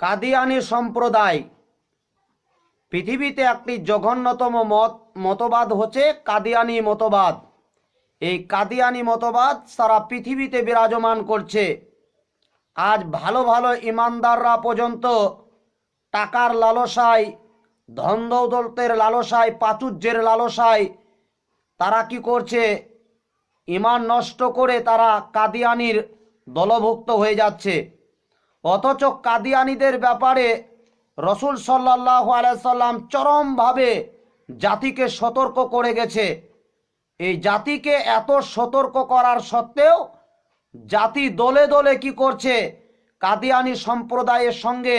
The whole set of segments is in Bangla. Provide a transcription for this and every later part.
কাদিয়ানি সম্প্রদায়। পৃথিবীতে একটি জঘন্যতম মত, মতবাদ হচ্ছে কাদিয়ানি মতবাদ। এই কাদিয়ানি মতবাদ সারা পৃথিবীতে বিরাজমান করছে। আজ ভালো ভালো ইমানদাররা পর্যন্ত টাকার লালসায়, ধন লালসায়, প্রাচুর্যের লালসায় তারা কি করছে? ইমান নষ্ট করে তারা কাদিয়ানির দলভুক্ত হয়ে যাচ্ছে। অথচ কাদিয়ানিদের ব্যাপারে রসুল সাল্লাহ আলাইসাল্লাম চরমভাবে জাতিকে সতর্ক করে গেছে। এই জাতিকে এত সতর্ক করার সত্ত্বেও জাতি দলে দলে কি করছে? কাদিয়ানি সম্প্রদায়ের সঙ্গে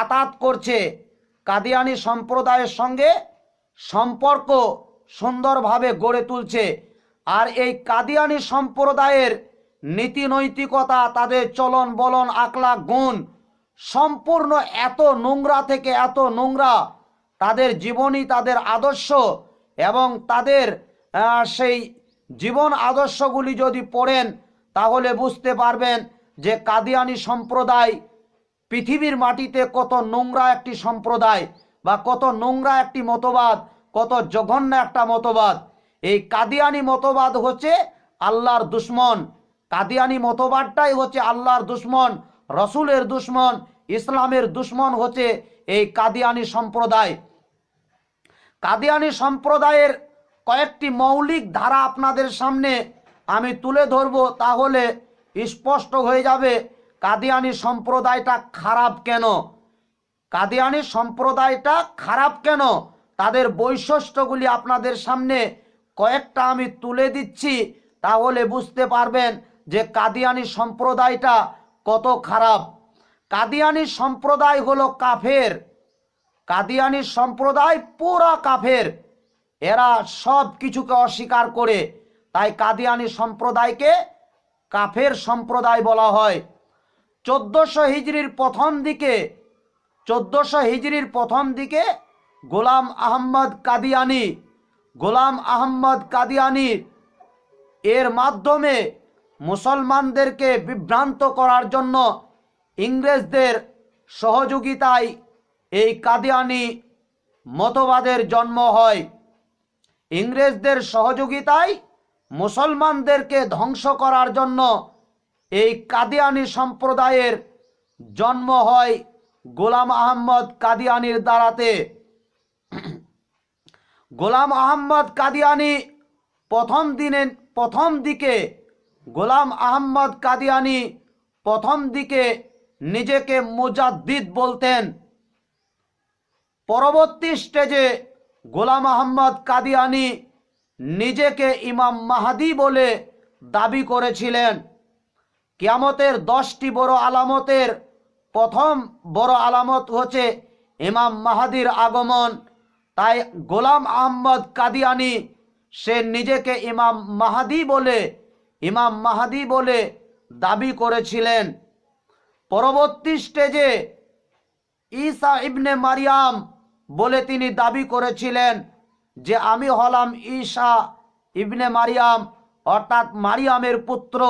আতাত করছে। কাদিয়ানি সম্প্রদায়ের সঙ্গে সম্পর্ক সুন্দরভাবে গড়ে তুলছে। আর এই কাদিয়ানি সম্প্রদায়ের নীতি নৈতিকতা তাদের চলন, বলন আকলা গুণ সম্পূর্ণ এত নোংরা থেকে এত নোংরা তাদের জীবনী তাদের আদর্শ এবং তাদের সেই জীবন আদর্শগুলি যদি পড়েন, তাহলে বুঝতে পারবেন যে কাদিয়ানি সম্প্রদায় পৃথিবীর মাটিতে কত নোংরা একটি সম্প্রদায় বা কত নোংরা একটি মতবাদ, কত জঘন্য একটা মতবাদ। এই কাদিয়ানি মতবাদ হচ্ছে আল্লাহর দুশ্মন। কাদিয়ানি মতবাদটাই হচ্ছে আল্লাহর দুশ্মন, রসুলের দুশ্মন, ইসলামের দুশ্মন হচ্ছে এই কাদিয়ানি সম্প্রদায়। কাদিয়ানি সম্প্রদায়ের কয়েকটি মৌলিক ধারা আপনাদের সামনে আমি তুলে ধরব, তাহলে স্পষ্ট হয়ে যাবে কাদিয়ানি সম্প্রদায়টা খারাপ কেন। কাদিয়ানি সম্প্রদায়টা খারাপ কেন? তাদের বৈশিষ্ট্যগুলি আপনাদের সামনে কয়েকটা আমি তুলে দিচ্ছি, তাহলে বুঝতে পারবেন যে কাদিয়ানি সম্প্রদায়টা কত খারাপ। কাদিয়ানি সম্প্রদায় হলো কাফের। কাদিয়ানি সম্প্রদায় পুরা কাফের। এরা সব কিছুকে অস্বীকার করে। তাই কাদিয়ানি সম্প্রদায়কে কাফের সম্প্রদায় বলা হয়। চোদ্দশো হিজড়ির প্রথম দিকে, চোদ্দশো হিজড়ির প্রথম দিকে গোলাম আহম্মদ কাদিয়ানি, গোলাম আহম্মদ কাদিয়ানি এর মাধ্যমে মুসলমানদেরকে বিভ্রান্ত করার জন্য ইংরেজদের সহযোগিতায় এই কাদিয়ানি মতবাদের জন্ম হয়। ইংরেজদের সহযোগিতায় মুসলমানদেরকে ধ্বংস করার জন্য এই কাদিয়ানি সম্প্রদায়ের জন্ম হয় গোলাম আহম্মদ কাদিয়ানির দ্বারাতে। গোলাম আহম্মদ কাদিয়ানি প্রথম দিনে প্রথম দিকে গোলাম আহম্মদ কাদিয়ানি প্রথম দিকে নিজেকে মুজাদ্দিদ বলতেন। পরবর্তী স্টেজে গোলাম আহম্মদ কাদিয়ানি নিজেকে ইমাম মাহাদি বলে দাবি করেছিলেন। কিয়ামতের দশটি বড় আলামতের প্রথম বড় আলামত হচ্ছে ইমাম মাহাদির আগমন। তাই গোলাম আহম্মদ কাদিয়ানি সে নিজেকে ইমাম মাহাদি বলে ইমাম মাহাদি বলে দাবি করেছিলেন। পরবর্তী স্টেজে ঈসা ইবনে মারিয়াম বলে তিনি দাবি করেছিলেন যে, আমি হলাম ঈসা ইবনে মারিয়াম, অর্থাৎ মারিয়ামের পুত্র।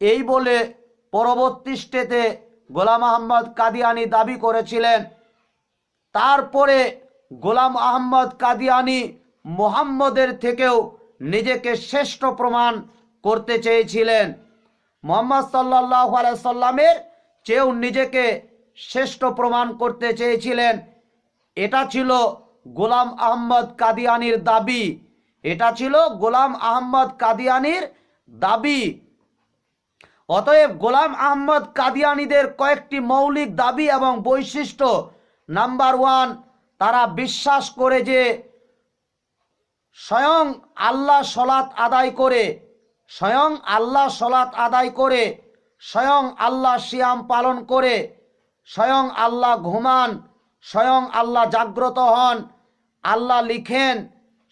এই বলে পরবর্তী স্টেতে গোলাম আহম্মদ কাদিয়ানি দাবি করেছিলেন। তারপরে গোলাম আহম্মদ কাদিয়ানি মোহাম্মদের থেকেও নিজেকে শ্রেষ্ঠ প্রমাণ করতে চেয়েছিলেন। মোহাম্মদ সাল্লাহ সাল্লামের চেয়েও নিজেকে শ্রেষ্ঠ প্রমাণ করতে চেয়েছিলেন। এটা ছিল গোলাম আহম্মদ কাদিয়ানির দাবি। এটা ছিল গোলাম আহম্মদ কাদিয়ানির দাবি। অতএব গোলাম আহম্মদ কাদিয়ানিদের কয়েকটি মৌলিক দাবি এবং বৈশিষ্ট্য নাম্বার ওয়ান, তারা বিশ্বাস করে যে স্বয়ং আল্লাহ সলাৎ আদায় করে স্বয়ং আল্লাহ সলাৎ আদায় করে, স্বয়ং আল্লাহ সিয়াম পালন করে, স্বয়ং আল্লাহ ঘুমান, স্বয়ং আল্লাহ জাগ্রত হন, আল্লাহ লিখেন,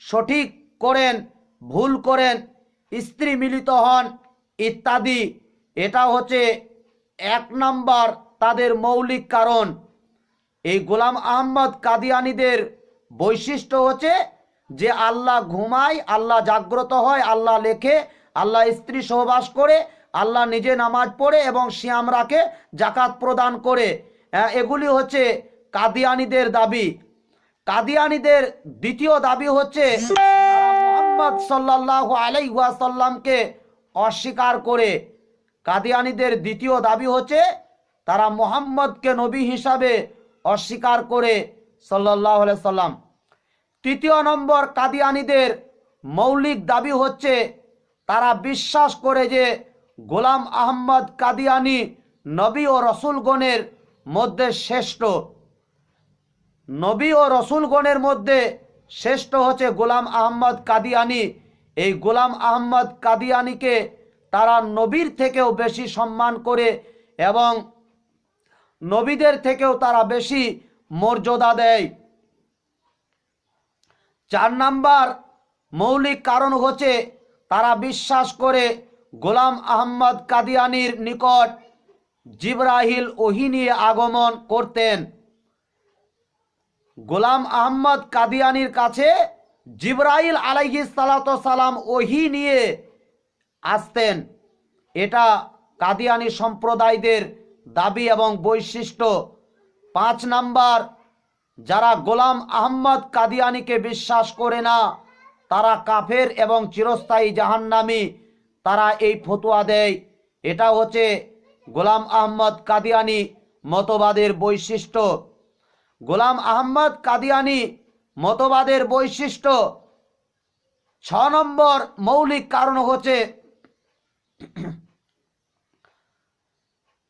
সঠিক করেন, ভুল করেন, স্ত্রী মিলিত হন, ইত্যাদি। এটা হচ্ছে এক নাম্বার তাদের মৌলিক কারণ। এই গোলাম আহম্মদ কাদিয়ানিদের বৈশিষ্ট্য হচ্ছে যে আল্লাহ ঘুমায়, আল্লাহ জাগ্রত হয়, আল্লাহ লেখে আল্লাহ স্ত্রী সহবাস করে, আল্লাহ নিজে নামাজ পড়ে এবং শিয়াম রাখে জাকাত প্রদান করে। এগুলি হচ্ছে কাদিয়ানিদের দাবি। কাদিয়ানিদের দ্বিতীয় দাবি হচ্ছে মোহাম্মদ সাল্লাহ আলাইসাল্লামকে অস্বীকার করে। কাদিয়ানিদের দ্বিতীয় দাবি হচ্ছে তারা মোহাম্মদকে নবী হিসাবে অস্বীকার করে সাল্লাহ সাল্লাম তৃতীয় নম্বর কাদিয়ানিদের মৌলিক দাবি হচ্ছে তারা বিশ্বাস করে যে গোলাম আহম্মদ কাদিয়ানি নবী ও রসুলগণের মধ্যে শ্রেষ্ঠ। নবী ও রসুলগণের মধ্যে শ্রেষ্ঠ হচ্ছে গোলাম আহম্মদ কাদিয়ানি। এই গোলাম আহম্মদ কাদিয়ানিকে তারা নবীর থেকেও বেশি সম্মান করে এবং নবীদের থেকেও তারা বেশি মর্যাদা দেয়। চার নাম্বার মৌলিক কারণ হচ্ছে তারা বিশ্বাস করে গোলাম আহম্মদ কাদিয়ানির নিকট জিব্রাহিল ওহি নিয়ে আগমন করতেন। গোলাম আহম্মদ কাদিয়ানির কাছে জিব্রাইল আলাইহি সালাম ওহি নিয়ে আসতেন। এটা কাদিয়ানি সম্প্রদায়দের দাবি এবং বৈশিষ্ট্য। পাঁচ নাম্বার, যারা গোলাম আহম্মদ কাদিয়ানিকে বিশ্বাস করে না তারা কাফের এবং চিরস্থায়ী জাহান্নামি। তারা এই ফতুয়া দেয়। এটা হচ্ছে গোলাম আহম্মদ কাদিয়ানি মতবাদের বৈশিষ্ট্য। গোলাম আহম্মদ কাদিয়ানি মতবাদের বৈশিষ্ট্য ছ নম্বর মৌলিক কারণ হচ্ছে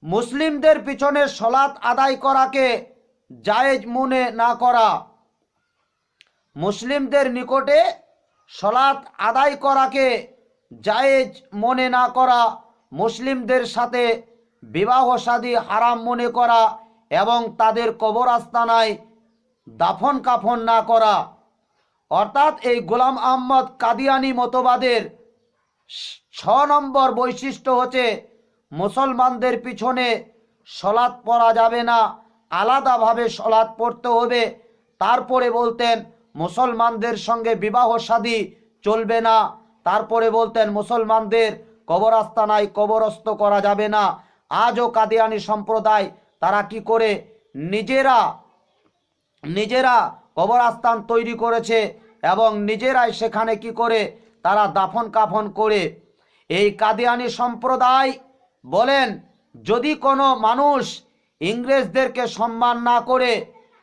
মুসলিমদের পিছনে সলাৎ আদায় করাকে জায়েজ মনে না করা। মুসলিমদের নিকটে সলাৎ আদায় করাকে জায়েজ মনে না করা, মুসলিমদের সাথে বিবাহ শাদী হারাম মনে করা এবং তাদের কবর আস্তানায় দাফন কাফন না করা। অর্থাৎ এই গোলাম আহমদ কাদিয়ানি মতবাদের ছ নম্বর বৈশিষ্ট্য হচ্ছে, মুসলমানদের পিছনে সলাৎ পড়া যাবে না, আলাদাভাবে সলাৎ পড়তে হবে। তারপরে বলতেন মুসলমানদের সঙ্গে বিবাহ শাদী চলবে না। তারপরে বলতেন, মুসলমানদের কবরস্থানায় কবরস্থ করা যাবে না। আজও কাদিয়ানি সম্প্রদায়, তারা কি করে? নিজেরা নিজেরা কবরস্থান তৈরি করেছে এবং নিজেরাই সেখানে কি করে? তারা দাফন কাফন করে। এই কাদিয়ানি সম্প্রদায় বলেন, যদি কোনো মানুষ ইংরেজদেরকে সম্মান না করে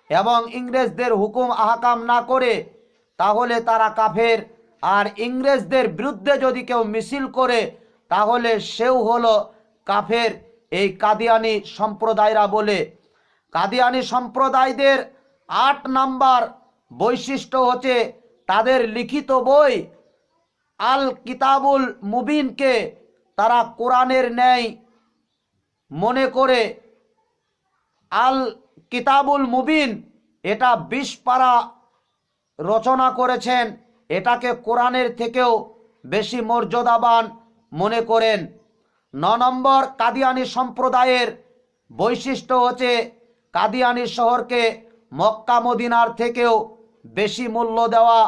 এবং ইংরেজদের হুকুম আহকাম না করে, তাহলে তারা কাফের। আর ইংরেজদের বিরুদ্ধে যদি কেউ মিছিল করে, তাহলে সেও হলো কাফের, এই কাদিয়ানি সম্প্রদায়রা বলে। কাদিয়ানি সম্প্রদায়দের আট নাম্বার বৈশিষ্ট্য হচ্ছে তাদের লিখিত বই আল কিতাবুল মুবিনকে তারা কোরআনের ন্যায় মনে করে আল কিতাবুল মুবিন, এটা বিশ পারা রচনা করেছেন। এটাকে কোরআনের থেকেও বেশি মর্যাদাবান মনে করেন। ন নম্বর, কাদিয়ানি সম্প্রদায়ের বৈশিষ্ট্য হচ্ছে কাদিয়ানি শহরকে মক্কা মদিনার থেকেও বেশি মূল্য দেওয়া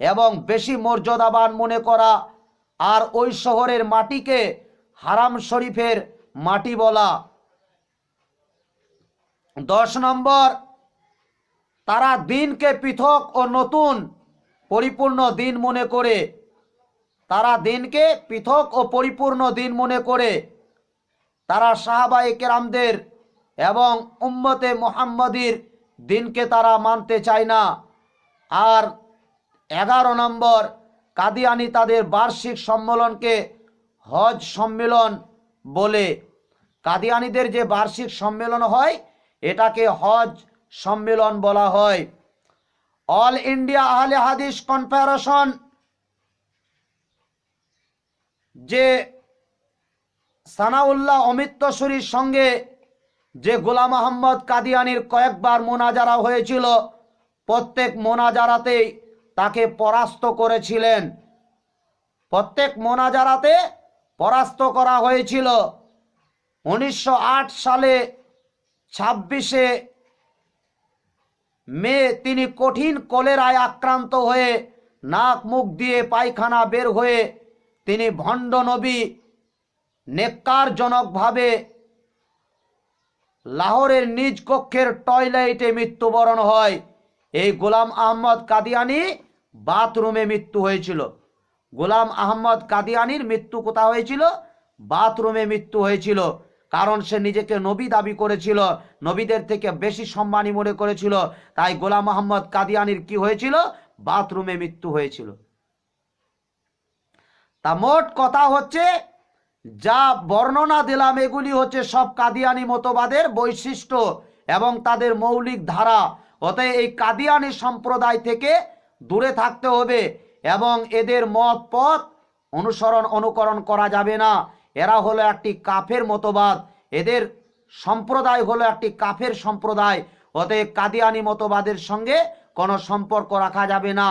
এবং বেশি মর্যাদাবান মনে করা আর ওই শহরের মাটিকে হারাম শরীফের মাটি বলা। দশ নম্বর, তারা দিনকে পৃথক ও নতুন, পরিপূর্ণ দিন মনে করে। তারা দিনকে পৃথক ও পরিপূর্ণ দিন মনে করে। তারা সাহাবাই কেরামদের এবং উম্মতে মোহাম্মদীর দিনকে তারা মানতে চায় না। আর এগারো নম্বর, কাদিয়ানি তাদের বার্ষিক সম্মেলনকে হজ সম্মেলন বলে। কাদিয়ানিদের যে বার্ষিক সম্মেলন হয় এটাকে হজ সম্মেলন বলা হয়। অল ইন্ডিয়া আহলে হাদিস কনফেডারেশন, যে সানাউল্লাহ অমিত্বসরীর সঙ্গে যে গোলাম আহম্মদ কাদিয়ানির কয়েকবার মোনাজারা হয়েছিল, প্রত্যেক মোনাজারাতেই তাকে পরাস্ত করেছিলেন। প্রত্যেক মোনাজারাতে পরাস্ত করা হয়েছিল। উনিশশো আট সালে ছাব্বিশে মে তিনি কঠিন কলেরায় আক্রান্ত হয়ে নাক মুখ দিয়ে পায়খানা বের হয়ে তিনি ভণ্ড নবী নেককারজনকভাবে লাহোরের নিজ কক্ষের টয়লেটে মৃত্যুবরণ হয়। এই গোলাম আহমদ কাদিয়ানি বাথরুমে মৃত্যু হয়েছিল। গোলাম আহমদ কাদিয়ানির মৃত্যু কোথা হয়েছিল? বাথরুমে মৃত্যু হয়েছিল। কারণ সে নিজেকে নবী দাবি করেছিল, নবীদের থেকে বেশি সম্মানী মনে করেছিল। তাই গোলাম আহমদ কাদিয়ানির কি হয়েছিল? বাথরুমে মৃত্যু হয়েছিল। তা মোট কথা হচ্ছে, যা বর্ণনা দিলাম এগুলি হচ্ছে সব কাদিয়ানি মতবাদের বৈশিষ্ট্য এবং তাদের মৌলিক ধারা। অতএব এই কাদিয়ানি সম্প্রদায় থেকে দূরে থাকতে হবে এবং এদের মত পথ অনুসরণ, অনুকরণ করা যাবে না। এরা হলো একটি কাফের মতবাদ, এদের সম্প্রদায় হলো একটি কাফের সম্প্রদায়। অতএব কাদিয়ানি মতবাদের সঙ্গে কোনো সম্পর্ক রাখা যাবে না।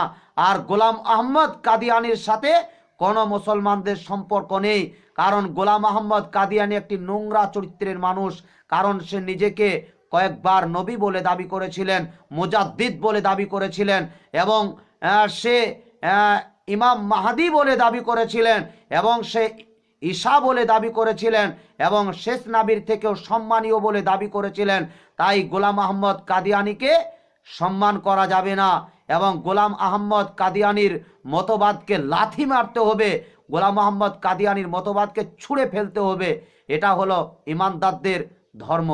আর গোলাম আহমদ কাদিয়ানির সাথে কোনো মুসলমানদের সম্পর্ক নেই। কারণ গোলাম আহমদ কাদিয়ানি একটি নোংরা চরিত্রের মানুষ। কারণ সে নিজেকে কয়েকবার নবী বলে দাবি করেছিলেন, মুজাদ্দিদ বলে দাবি করেছিলেন এবং সে ইমাম মাহাদি বলে দাবি করেছিলেন এবং সে ঈশা বলে দাবি করেছিলেন এবং শেষ নাবির থেকেও সম্মানীয় বলে দাবি করেছিলেন। তাই গোলাম আহম্মদ কাদিয়ানিকে সম্মান করা যাবে না এবং গোলাম আহম্মদ কাদিয়ানির মতবাদকে লাথি মারতে হবে। গোলাম আহম্মদ কাদিয়ানির মতবাদকে ছুঁড়ে ফেলতে হবে। এটা হলো ইমানদারদের ধর্ম।